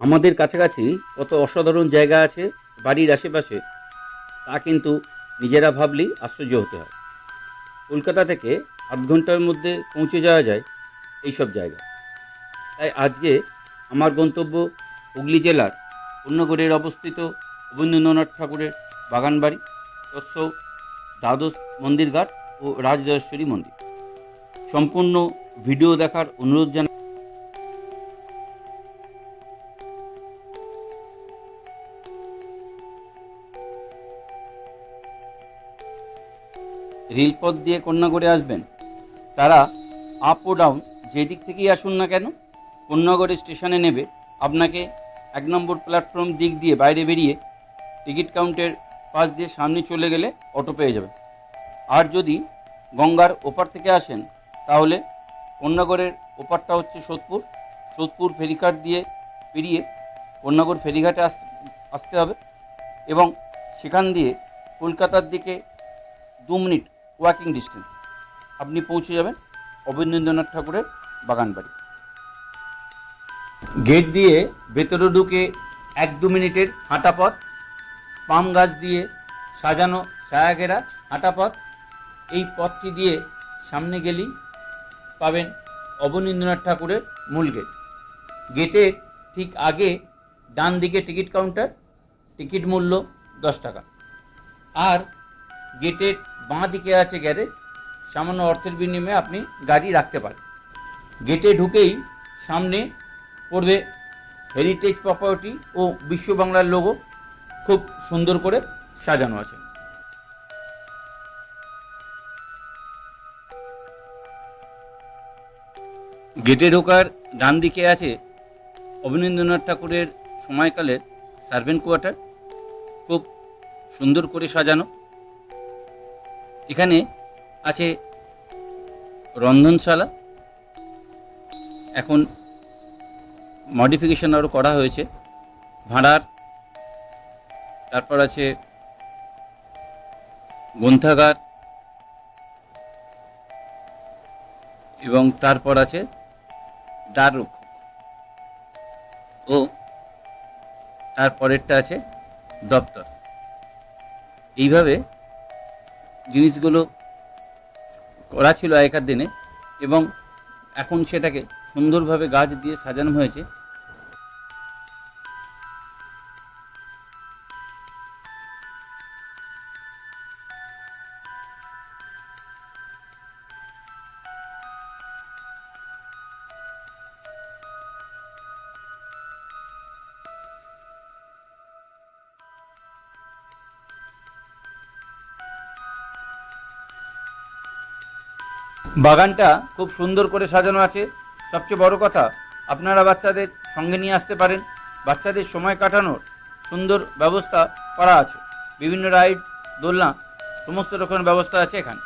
আমাদের কাছাকাছি কত অসাধারণ জায়গা আছে বাড়ির আশেপাশে, তা কিন্তু নিজেরা ভাবলেই আশ্চর্য হতে হয়। কলকাতা থেকে আধ ঘণ্টার মধ্যে পৌঁছে যাওয়া যায় এইসব জায়গা তাই আজকে আমার গন্তব্য হুগলি জেলার অন্যগড়ের অবস্থিত অবনীন্দ্রনাথ ঠাকুরের বাগানবাড়ি, তৎস দ্বাদশ মন্দিরঘাট ও রাজরাজেশ্বরী মন্দির। সম্পূর্ণ ভিডিও দেখার অনুরোধ জানাই রেলপথ দিয়ে কন্যাগড়ে আসবেন? তারা আপ ও ডাউন যেদিক থেকেই আসুন না কেন কন্যাগড়ে স্টেশনে নেবে আপনাকে এক নম্বর প্ল্যাটফর্ম দিক দিয়ে বাইরে বেরিয়ে টিকিট কাউন্টের পাশ দিয়ে সামনে চলে গেলে অটো পেয়ে যাবেন। আর যদি গঙ্গার ওপার থেকে আসেন, তাহলে কন্যাগড়ের ওপারটা হচ্ছে সোদপুর। সোদপুর ফেরিঘাট দিয়ে পেরিয়ে কন্যাগড় ফেরিঘাটে আস, আসতে হবে এবং সেখান দিয়ে কলকাতার দিকে দু মিনিট ওয়াকিং ডিস্টেন্স আপনি পৌঁছে যাবেন অবনীন্দ্রনাথ ঠাকুরের বাগান বাড়ি গেট দিয়ে ভেতরে ঢুকে এক দু মিনিটের হাঁটা পথ, পাম গাছ দিয়ে সাজানো ছায়াঘেরা হাঁটা পথ, এই পথটি দিয়ে সামনে গেলেই পাবেন অবনীন্দ্রনাথ ঠাকুরের মূল গেট। গেটের ঠিক আগে ডান দিকে টিকিট কাউন্টার, টিকিট মূল্য দশ টাকা। আর গেটের বাঁ দিকে আছে গ্যারেজ, সামান্য অর্থের বিনিময়ে আপনি গাড়ি রাখতে পারেন। গেটে ঢুকেই সামনে পড়বে হেরিটেজ প্রপার্টি ও বিশ্ব বাংলার লোগো খুব সুন্দর করে সাজানো আছে। গেটে ঢোকার ডান দিকে আছে অবনীন্দ্রনাথ ঠাকুরের সময়কালের সার্ভেন্ট কোয়ার্টার খুব সুন্দর করে সাজানো। এখানে আছে রন্ধনশালা। এখন মডিফিকেশন আরও করা হয়েছে। ভাড়ার, তারপর আছে গ্রন্থাগার এবং তারপর আছে দ্বাররক্ষক ও তারপরেরটা আছে দপ্তর। এইভাবে জিনিসগুলো করা ছিল আগেকার দিনে এবং এখন সেটাকে সুন্দরভাবে গাছ দিয়ে সাজানো হয়েছে। বাগানটা খুব সুন্দর করে সাজানো আছে। সবচেয়ে বড় কথা, আপনারা বাচ্চাদের সঙ্গে নিয়ে আসতে পারেন। বাচ্চাদের সময় কাটানোর সুন্দর ব্যবস্থা করা আছে। বিভিন্ন রাইড, দোলনা, সমস্ত রকমের ব্যবস্থা আছে এখানে।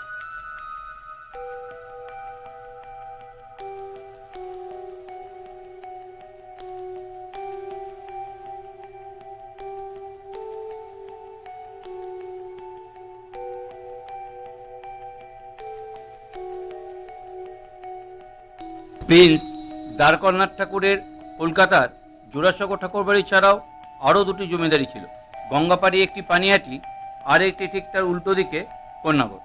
প্রিন্স দ্বারকনাথ ঠাকুরের কলকাতার জোড়াসাঁকো ঠাকুরবাড়ি ছাড়াও আরও দুটি জমিদারি ছিল। গঙ্গাপাড়ি একটি পানিয়াটি আর একটি ঠিক তার উল্টো দিকে কন্যাগর।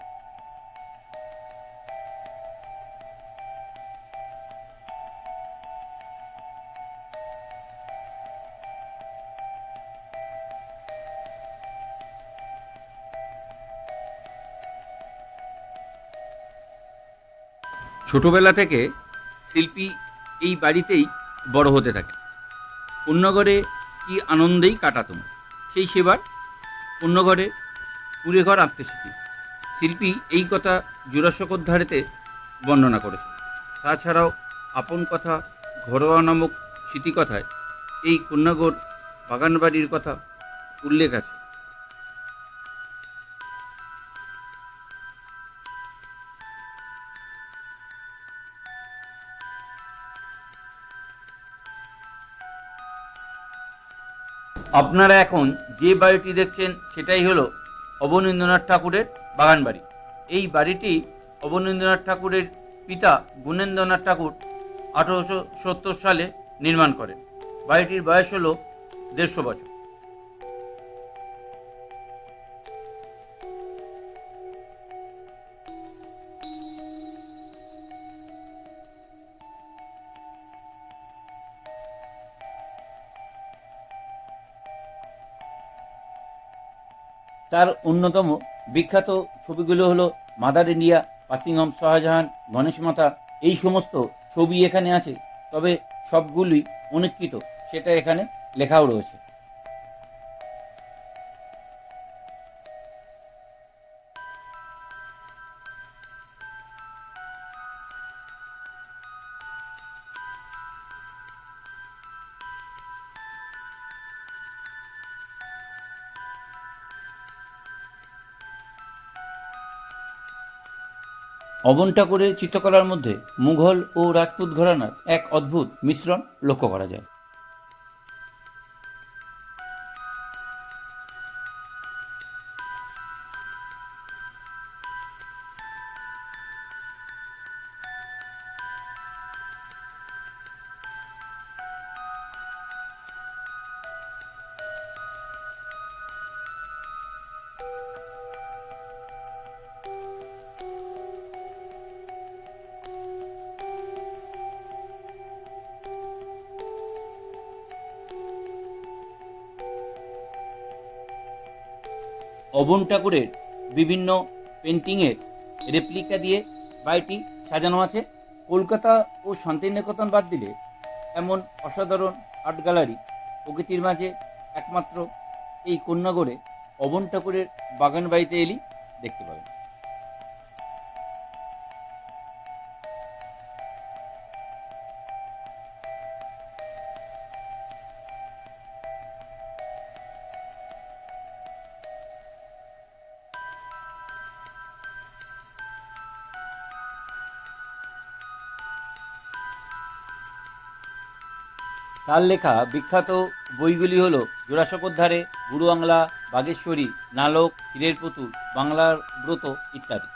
ছোটবেলা থেকে শিল্পী এই বাড়িতেই বড় হতে থাকে। অন্যঘরে কি আনন্দেই কাটাতুম সেই সেবার অন্যঘরে কুড়ে ঘর আত্মীয় শিল্পী এই কথা জোড়াশকর ধারেতে বর্ণনা করেছে তাছাড়াও আপন কথা ঘরোয়া নামক স্মৃতিকথায় এই কন্যাগড় বাগানবাড়ির কথা উল্লেখ আছে। আপনারা এখন যে বাড়িটি দেখছেন, সেটাই হলো অবনীন্দ্রনাথ ঠাকুরের বাগান বাড়ি। এই বাড়িটি অবনীন্দ্রনাথ ঠাকুরের পিতা গুণেন্দ্রনাথ ঠাকুর আঠারোশো সত্তর সালে নির্মাণ করেন। বাড়িটির বয়স হলো দেড়শো বছর। তার অন্যতম বিখ্যাত ছবিগুলো হলো মাদার ইন্ডিয়া পাসিংহম শাহজাহান, গণেশ মাতা, এই সমস্ত ছবি এখানে আছে। তবে সবগুলি অনিকৃত, সেটা এখানে লেখাও রয়েছে। অবন ঠাকুরের চিত্রকলার মধ্যে মুঘল ও রাজপুত ঘরানার এক অদ্ভুত মিশ্রণ লক্ষ্য করা যায়। অবন ঠাকুরের বিভিন্ন পেন্টিংয়ের রেপ্লিকা দিয়ে বাড়িটি সাজানো আছে। কলকাতা ও শান্তিনিকেতন বাদ দিলে এমন অসাধারণ আর্ট গ্যালারি প্রকৃতির মাঝে একমাত্র এই কন্যাগড়ে অবন ঠাকুরের বাগান বাড়িতে এলি দেখতে পাবেন। তার লেখা বিখ্যাত বইগুলি হল জোড়াসাঁকোর ধারে বুড়ো বাগেশ্বরী, নালক হীরের পুতুল, বাংলার ব্রত ইত্যাদি।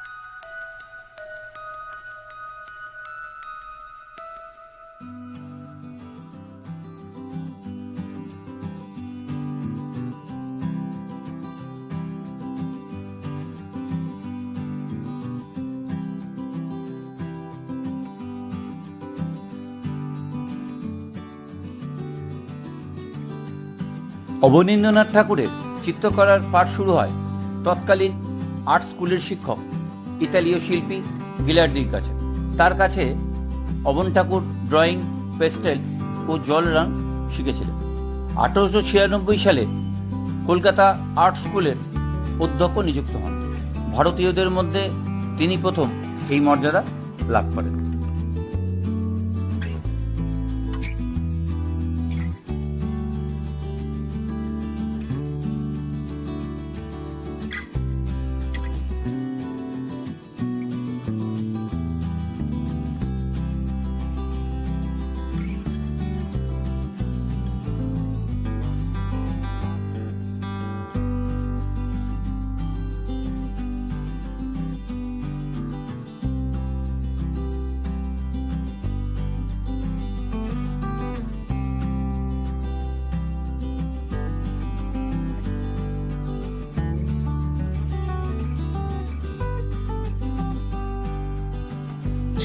অবনীন্দ্রনাথ ঠাকুরের চিত্রকলার পাঠ শুরু হয় তৎকালীন আর্ট স্কুলের শিক্ষক, ইতালীয় শিল্পী গিলার্ডির কাছে। তার কাছে অবন ঠাকুর ড্রয়িং, পেস্টেল ও জল রং শিখেছিলেন। আঠারোশো ছিয়ানব্বই সালে কলকাতা আর্ট স্কুলের অধ্যক্ষ নিযুক্ত হন। ভারতীয়দের মধ্যে তিনি প্রথম এই মর্যাদা লাভ করেন।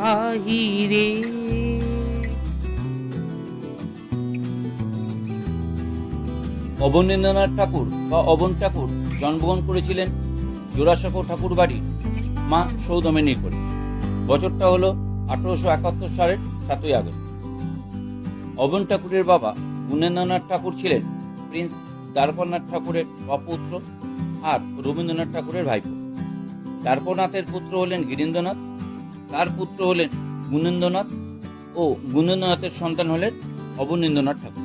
বাহিরে। অবনীন্দ্রনাথ ঠাকুর বা অবন ঠাকুর জন্মগ্রহণ করেছিলেন জোড়াসাঁকো ঠাকুর বাড়ির মা সৌদমের নিকটে বছরটা হলো আঠারোশো একাত্তর সালের সাতই আগস্ট। অবন ঠাকুরের বাবা গুণেন্দ্রনাথ ঠাকুর ছিলেন প্রিন্স দ্বারকনাথ ঠাকুরের অপুত্র আর রবীন্দ্রনাথ ঠাকুরের ভাইপো। দ্বারপনাথের পুত্র হলেন গিরীন্দ্রনাথ তার পুত্র হলেন গুণেন্দ্রনাথ ও গুণেন্দ্রনাথের সন্তান হলেন অবনীন্দ্রনাথ ঠাকুর।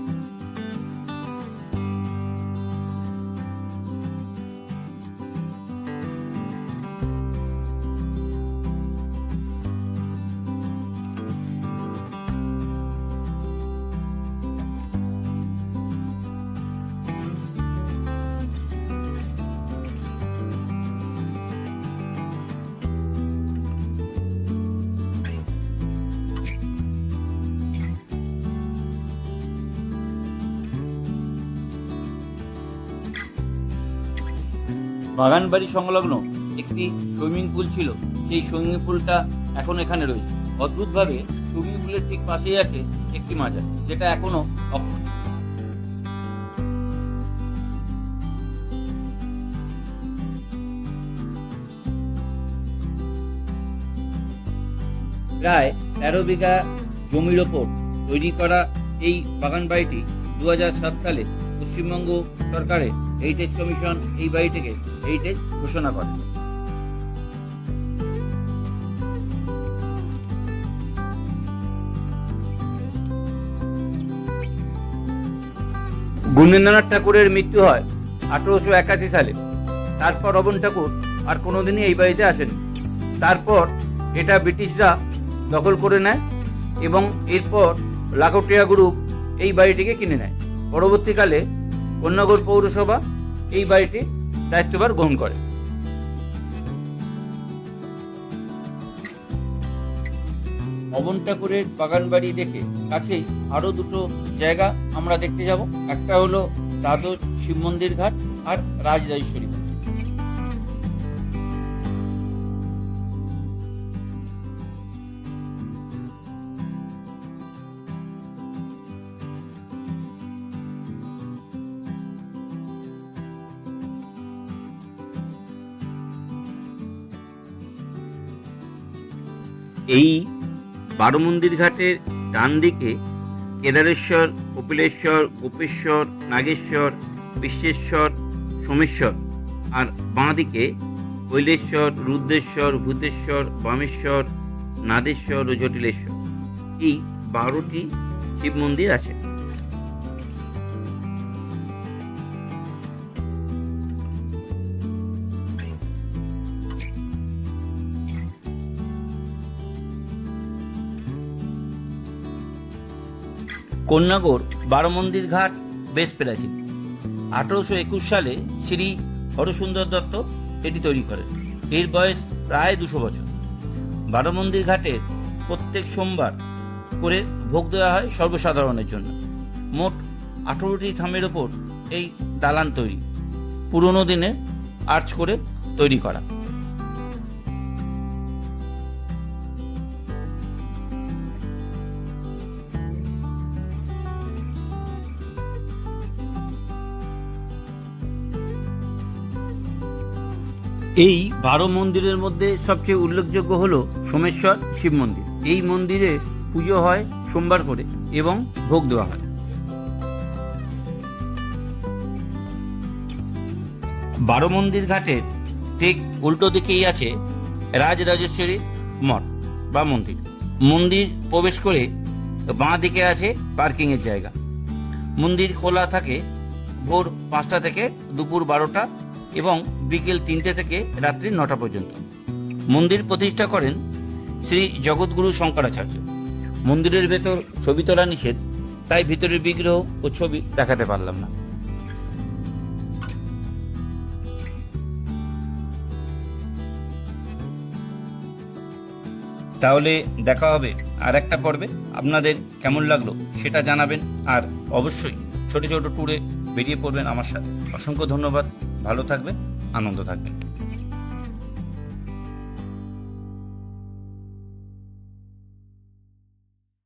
বাগানবাড়ি সংলগ্ন একটি সুইমিং পুল ছিল। সেই সুইমিং পুলটা এখন এখানে রয়েছে। অদ্ভুতভাবে সুইমিং পুলের ঠিক পাশেই আছে একটি মাজার, যেটা এখনও প্রায় তেরো বিঘা জমির ওপর তৈরি করা এই বাগান বাড়িটি দু হাজার সাত সালে পশ্চিমবঙ্গ সরকারের হেরিটেজ কমিশন এই বাড়িটিকে হেরিটেজ ঘোষণা করে। গুণেন্দ্রনাথ ঠাকুরের মৃত্যু হয় আঠারোশো একাশি সালে। তারপর রবন ঠাকুর আর কোনোদিনই এই বাড়িতে আসেনি তারপর এটা ব্রিটিশরা দখল করে নেয় এবং এরপর লাখোটিয়া গ্রুপ এই বাড়িটিকে কিনে নেয়। পরবর্তীকালে কন্যাগর পৌরসভা এই বাড়িটি দায়িত্বভার গ্রহণ করে। অবন ঠাকুরের বাগান বাড়ি দেখে কাছেই আরও দুটো জায়গা আমরা দেখতে যাব। একটা হলো দ্বাদশ শিব মন্দির ঘাট আর রাজরাজেশ্বরী। বারো মন্দির ঘাটের ডান দিকে কেদারেশ্বর কপিলেশ্বর গোপেশ্বর, নাগেশ্বর, বিশ্বেশ্বর, সোমেশ্বর আর বাঁ দিকে কৈলেশ্বর, রুদ্রেশ্বর, ভূতেশ্বর, বামেশ্বর, নাদেশ্বর ও জটিলেশ্বর। এই বারোটি শিব মন্দির আছে। কন্যাগর, বারো মন্দির ঘাট, বেশ প্রাচীন। আঠারোশো একুশ সালে শ্রী হরসুন্দর দত্ত এটি তৈরি করেন। এর বয়স প্রায় দুশো বছর। বারো মন্দির ঘাটের প্রত্যেক সোমবার করে ভোগ দেওয়া হয় সর্বসাধারণের জন্য। মোট আঠেরোটি থামের ওপর এই দালান তৈরি। পুরনো দিনে আর্চ করে তৈরি করা। এই বারো মন্দিরের মধ্যে সবচেয়ে উল্লেখযোগ্য হল সোমেশ্বর শিব মন্দির। এই মন্দিরে পুজো হয় সোমবার করে এবং ভোগ দেওয়া হয়। বারো মন্দির ঘাটের ঠিক উল্টো দিকেই আছে রাজরাজেশ্বরী মঠ বা মন্দির। মন্দির প্রবেশ করে বাঁ দিকে আছে পার্কিংয়ের জায়গা। মন্দির খোলা থাকে ভোর পাঁচটা থেকে দুপুর বারোটা এবং বিকেল তিনটে থেকে রাত্রি নটা পর্যন্ত। মন্দির প্রতিষ্ঠা করেন শ্রী জগৎগুরু শঙ্করাচার্য। মন্দিরের ভেতর ছবি তোলা নিষেধ, তাই ভিতরের বিগ্রহ ও ছবি দেখাতে পারলাম না। তাহলে দেখা হবে আর একটা পর্বে। আপনাদের কেমন লাগল সেটা জানাবেন, আর অবশ্যই ছোট ছোট ট্যুরে বেরিয়ে পড়বেন আমার সাথে। অসংখ্য ধন্যবাদ। ভালো থাকবেন আনন্দ থাকবেন।